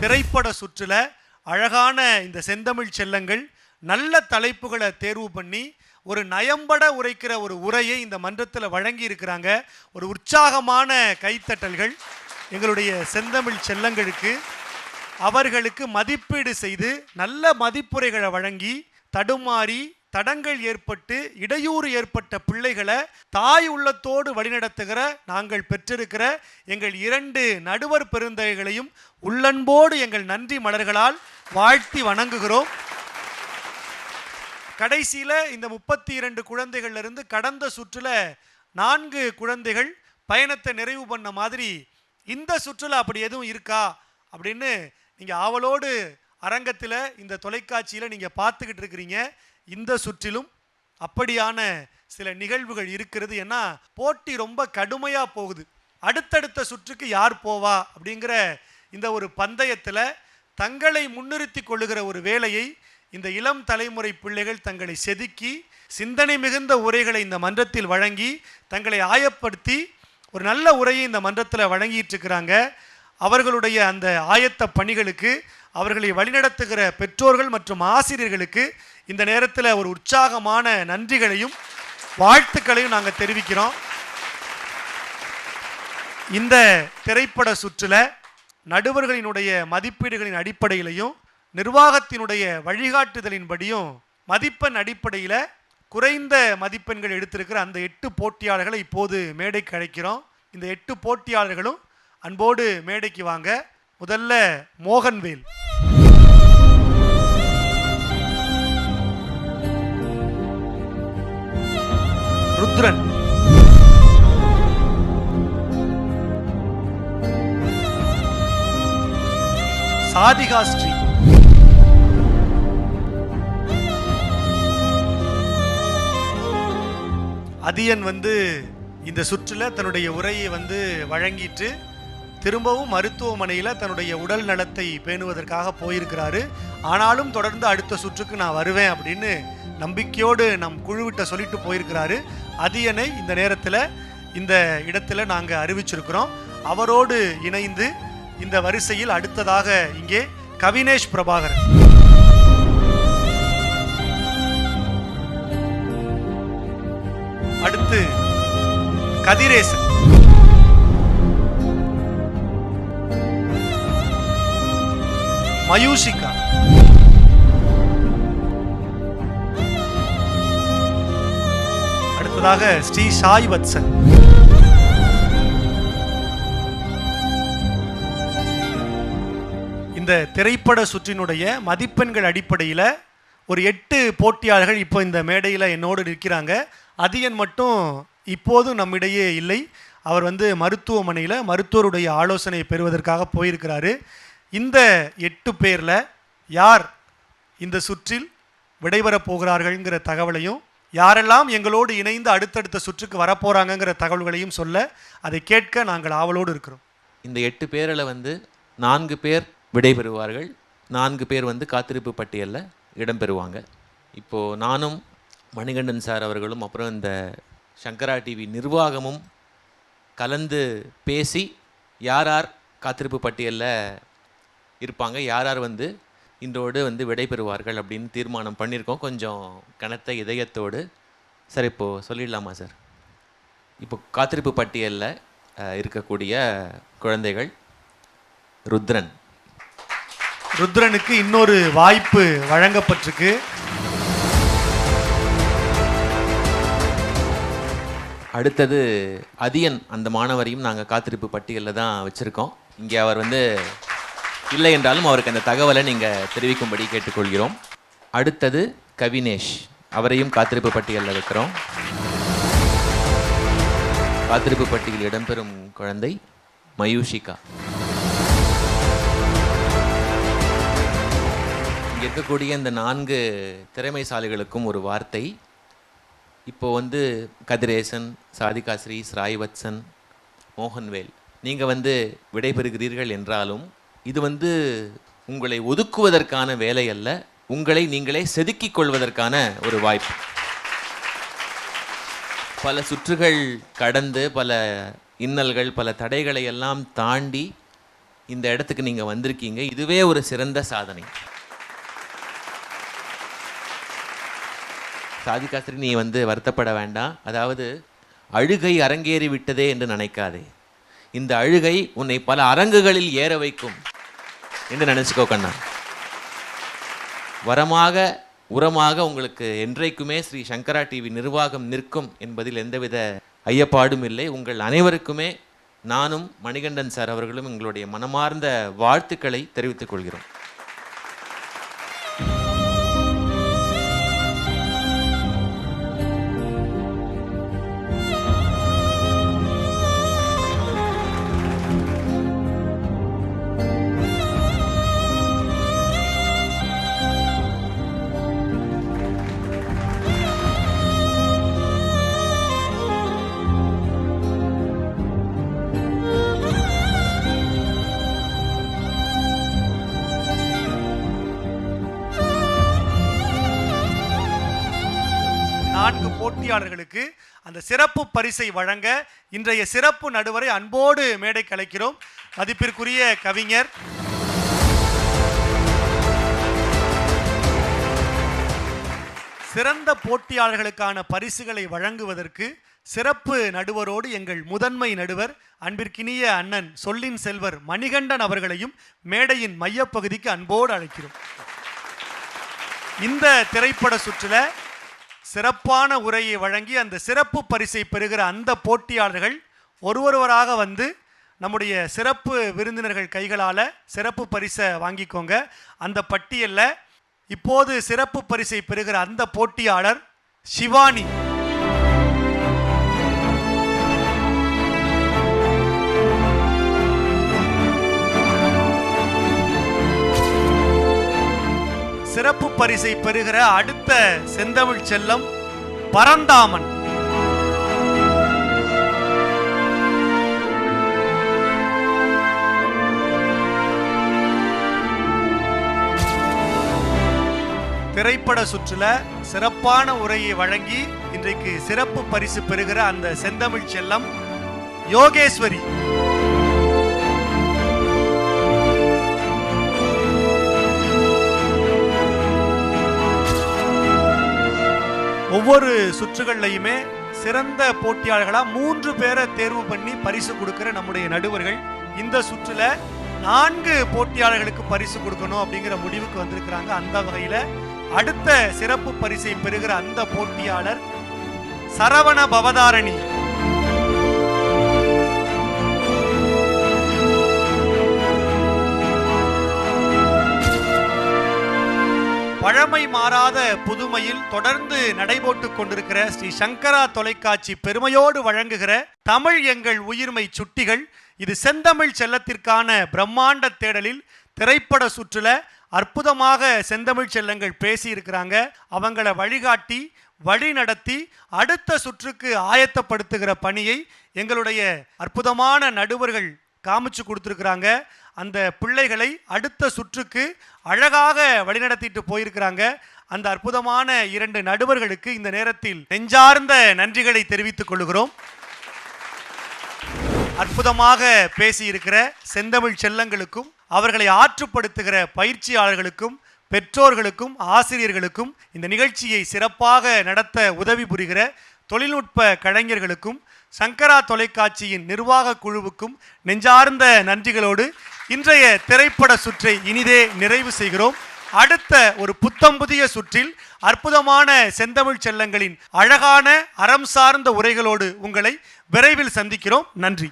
திரைப்பட சுற்றுல அழகான இந்த செந்தமிழ் செல்லங்கள் நல்ல தலைப்புகளை தேர்வு பண்ணி ஒரு நயம்பட உரைக்கிற ஒரு உரையை இந்த மன்றத்தில் வழங்கி இருக்கிறாங்க. ஒரு உற்சாகமான கைத்தட்டல்கள் எங்களுடைய செந்தமிழ் செல்லங்களுக்கு. அவர்களுக்கு மதிப்பீடு செய்து நல்ல மதிப்புரைகளை வழங்கி தடுமாறி தடங்கள் ஏற்பட்டு இடையூறு ஏற்பட்ட பிள்ளைகளை தாய் உள்ளத்தோடு வழிநடத்துகிற நாங்கள் பெற்றிருக்கிற எங்கள் இரண்டு நடுவர் பெருந்தகைகளையும் உள்ளன்போடு எங்கள் நன்றி மலர்களால் வாழ்த்தி வணங்குகிறோம். கடைசியில் இந்த முப்பத்தி இரண்டு குழந்தைகள்ல இருந்து கடந்த சுற்றில் நான்கு குழந்தைகள் பயணத்தை நிறைவு பண்ண மாதிரி இந்த சுற்றில் அப்படி எதுவும் இருக்கா? அப்படின்னு நீங்கள் ஆவலோடு அரங்கத்தில் இந்த தொலைக்காட்சியில் நீங்கள் பார்த்துக்கிட்டு இருக்கிறீங்க. இந்த சுற்றிலும் அப்படியான சில நிகழ்வுகள் இருக்கிறது. ஏன்னா போட்டி ரொம்ப கடுமையாக போகுது. அடுத்தடுத்த சுற்றுக்கு யார் போவா அப்படிங்கிற இந்த ஒரு பந்தயத்தில் தங்களை முன்னிறுத்தி கொள்ளுகிற ஒரு வேலையை இந்த இளம் தலைமுறை பிள்ளைகள் தங்களை செதுக்கி சிந்தனை மிகுந்த உரைகளை இந்த மன்றத்தில் வழங்கி தங்களை ஆயப்படுத்தி ஒரு நல்ல உரையை இந்த மன்றத்தில் வழங்கிட்டு இருக்கிறாங்க. அவர்களுடைய அந்த ஆயத்த பணிகளுக்கு அவர்களை வழிநடத்துகிற பெற்றோர்கள் மற்றும் ஆசிரியர்களுக்கு இந்த நேரத்தில் ஒரு உற்சாகமான நன்றிகளையும் வாழ்த்துக்களையும் நாங்கள் தெரிவிக்கிறோம். இந்த திரைப்பட சுற்றில் நடுவர்களினுடைய மதிப்பீடுகளின் அடிப்படையிலையும் நிர்வாகத்தினுடைய வழிகாட்டுதலின்படியும் மதிப்பெண் அடிப்படையில் குறைந்த மதிப்பெண்கள் எடுத்திருக்கிற அந்த எட்டு போட்டியாளர்களை இப்போது மேடைக்கு அழைக்கிறோம். இந்த எட்டு போட்டியாளர்களும் அன்போடு மேடைக்கு வாங்க. முதல்ல மோகன்வேல். ருத்ரன் சாதிகாஸ்ரீ அதியன் வந்து இந்த சுற்றுல தன்னுடைய உரையை வந்து வழங்கிட்டு திரும்பவும் மருத்துவமனையில் தன்னுடைய உடல் நலத்தை பேணுவதற்காக போயிருக்கிறாரு. ஆனாலும் தொடர்ந்து அடுத்த சுற்றுக்கு நான் வருவேன் அப்படின்னு நம்பிக்கையோடு நம் குழுவிட்ட சொல்லிட்டு போயிருக்கிறாரு. அதியனை இந்த நேரத்தில் இந்த இடத்துல நாங்கள் அறிவிச்சிருக்கிறோம். அவரோடு இணைந்து இந்த வரிசையில் அடுத்ததாக இங்கே கவினேஷ் பிரபாகரன். அடுத்து கதிரேசன். மயூஷிகா அடுத்ததாக ஸ்ரீ சாய் வத்சன். இந்த திரைப்பட சுற்றினுடைய மதிப்பெண்கள் அடிப்படையில் ஒரு எட்டு போட்டியாளர்கள் இப்போ இந்த மேடையில் என்னோடு நிற்கிறாங்க. அதியன் மட்டும் இப்போதும் நம்மிடையே இல்லை. அவர் வந்து மருத்துவமனையில் மருத்துவருடைய ஆலோசனை பெறுவதற்காக போயிருக்கிறாரு. இந்த எட்டு பேரில் யார் இந்த சுற்றில் விடைபெறப் போகிறார்கள்ங்கிற தகவலையும் யாரெல்லாம் எங்களோடு இணைந்து அடுத்தடுத்த சுற்றுக்கு வரப்போகிறாங்கங்கிற தகவல்களையும் சொல்ல அதை கேட்க நாங்கள் ஆவலோடு இருக்கிறோம். இந்த எட்டு பேரில் வந்து நான்கு பேர் விடைபெறுவார்கள். நான்கு பேர் வந்து காத்திருப்பு பட்டியலில் இடம்பெறுவாங்க. இப்போது நானும் மணிகண்டன் சார் அவர்களும் அப்புறம் இந்த சங்கரா டிவி நிர்வாகமும் கலந்து பேசி யார் யார் காத்திருப்பு பட்டியலில் இருப்பாங்க. யார் யார் வந்து இன்றோடு வந்து விடைபெறுவார்கள் அப்படின்னு தீர்மானம் பண்ணியிருக்கோம். கொஞ்சம் கனத்த இதயத்தோடு. சார் இப்போது சொல்லிடலாமா சார்? இப்போ காத்திருப்பு பட்டியலில் இருக்கக்கூடிய குழந்தைகள் ருத்ரன். ருத்ரனுக்கு இன்னொரு வாய்ப்பு வழங்கப்பட்டிருக்கு. அடுத்தது அதியன் அந்த மாணவரையும் நாங்கள் காத்திருப்பு பட்டியலில் தான் வச்சுருக்கோம். இங்கே அவர் வந்து இல்லை என்றாலும் அவருக்கு அந்த தகவலை நீங்கள் தெரிவிக்கும்படி கேட்டுக்கொள்கிறோம். அடுத்தது கவினேஷ். அவரையும் காத்திருப்பு பட்டியலில் வைக்கிறோம். காத்திருப்பு பட்டியலில் இடம்பெறும் குழந்தை மயூஷிகா. இங்கே இருக்கக்கூடிய இந்த நான்கு திறமைசாலிகளுக்கும் ஒரு வார்த்தை. இப்போ வந்து கதிரேசன் சாதிகா ஸ்ரீ ஸ்ராய்வத்சன் மோகன்வேல். நீங்கள் வந்து விடைபெறுகிறீர்கள் என்றாலும் இது வந்து உங்களை ஒதுக்குவதற்கான வேலை அல்ல உங்களை நீங்களே செதுக்கிக் கொள்வதற்கான ஒரு வாய்ப்பு. பல சுற்றுகள் கடந்து பல இன்னல்கள் பல தடைகளை எல்லாம் தாண்டி இந்த இடத்துக்கு நீங்கள் வந்திருக்கீங்க. இதுவே ஒரு சிறந்த சாதனை. சாதிகாஸ்திரி நீ வந்து வருத்தப்பட வேண்டாம். அதாவது அழுகை அரங்கேறி விட்டதே என்று நினைக்காதே. இந்த அழுகை உன்னை பல அரங்குகளில் ஏற வைக்கும். என்று நினச்சிக்கோ கண்ணா. வரமாக உரமாக உங்களுக்கு என்றைக்குமே ஸ்ரீ சங்கரா டிவி நிர்வாகம் நிற்கும் என்பதில் எந்தவித ஐயப்பாடும் இல்லை. உங்கள் அனைவருக்குமே நானும் மணிகண்டன் சார் அவர்களும் எங்களுடைய மனமார்ந்த வாழ்த்துக்களை தெரிவித்துக் கொள்கிறோம். போட்டியாளர்களுக்கு அந்த சிறப்பு பரிசை வழங்க இன்றைய சிறப்பு நடுவரை அன்போடு மேடை கலைக்கிறோம் மதிப்பிற்குரிய கவிஞர் சிறந்த போட்டியாளர்களுக்கான பரிசுகளை வழங்குவதற்கு சிறப்பு நடுவரோடு எங்கள் முதன்மை நடுவர் அன்பிற்கினிய அண்ணன் சொல்லின் செல்வர் மணிகண்டன் அவர்களையும் மேடையின் மையப்பகுதிக்கு அன்போடு அழைக்கிறோம். இந்த திரைப்பட சுற்றுல சிறப்பான உரையை வழங்கி அந்த சிறப்பு பரிசை பெறுகிற அந்த போட்டியாளர்கள் ஒருவொருவராக வந்து நம்முடைய சிறப்பு விருந்தினர்கள் கைகளால் சிறப்பு பரிசை வாங்கிக்கோங்க. அந்த பட்டியலில் இப்போது சிறப்பு பரிசை பெறுகிற அந்த போட்டியாளர் சிவானி சிறப்பு பரிசை பெறுகிற அடுத்த செந்தமிழ் செல்லம் பரந்தாமன். திரைப்பட சுற்றுல சிறப்பான உரையை வழங்கி இன்றைக்கு சிறப்பு பரிசு பெறுகிற அந்த செந்தமிழ் செல்லம் யோகேஸ்வரி. ஒவ்வொரு சுற்றுகள்லையுமே சிறந்த போட்டியாளர்களா மூன்று பேரை தேர்வு பண்ணி பரிசு கொடுக்கிற நம்முடைய நடுவர்கள். இந்த சுற்றுல நான்கு போட்டியாளர்களுக்கு பரிசு கொடுக்கணும் அப்படிங்கிற முடிவுக்கு வந்திருக்கிறாங்க. அந்த வகையில அடுத்த சிறப்பு பரிசை பெறுகிற அந்த போட்டியாளர் சரவண பவதாரணி. மாறாத புதுமையில் தொடர்ந்து நடைபோட்டுக் கொண்டிருக்கிற ஸ்ரீ சங்கரா தொலைக்காட்சி பெருமையோடு வழங்குகிற தமிழ் எங்கள் உயிர்மை சுட்டிகள் இது செந்தமிழ் செல்லத்திற்கான பிரம்மாண்ட தேடலில் திரைப்பட சுற்றுல அற்புதமாக செந்தமிழ் செல்லங்கள் பேசி இருக்கிறாங்க அவங்கள வழிகாட்டி வழி நடத்தி அடுத்த சுற்றுக்கு ஆயத்தப்படுத்துகிற பணியை எங்களுடைய அற்புதமான நடுவர்கள் காமிச்சு கொடுத்துருக்குறாங்க. அந்த பிள்ளைகளை அடுத்த சுற்றுக்கு அழகாக வழிநடத்திட்டு போயிருக்கிறாங்க. அந்த அற்புதமான இரண்டு நடுவர்களுக்கு இந்த நேரத்தில் நெஞ்சார்ந்த நன்றிகளை தெரிவித்துக் கொள்கிறோம். அற்புதமாக பேசியிருக்கிற செந்தமிழ் செல்லங்களுக்கும் அவர்களை ஆற்றுப்படுத்துகிற பயிற்சியாளர்களுக்கும் பெற்றோர்களுக்கும் ஆசிரியர்களுக்கும் இந்த நிகழ்ச்சியை சிறப்பாக நடத்த உதவி புரிகிற தொழில்நுட்ப கலைஞர்களுக்கும் சங்கரா தொலைக்காட்சியின் நிர்வாக குழுவுக்கும் நெஞ்சார்ந்த நன்றிகளோடு இன்றைய திரைப்பட சுற்றை இனிதே நிறைவு செய்கிறோம். அடுத்த ஒரு புத்தம் புதிய சுற்றில் அற்புதமான செந்தமிழ் செல்லங்களின் அழகான அறம் சார்ந்த உரைகளோடு உங்களை விரைவில் சந்திக்கிறோம். நன்றி.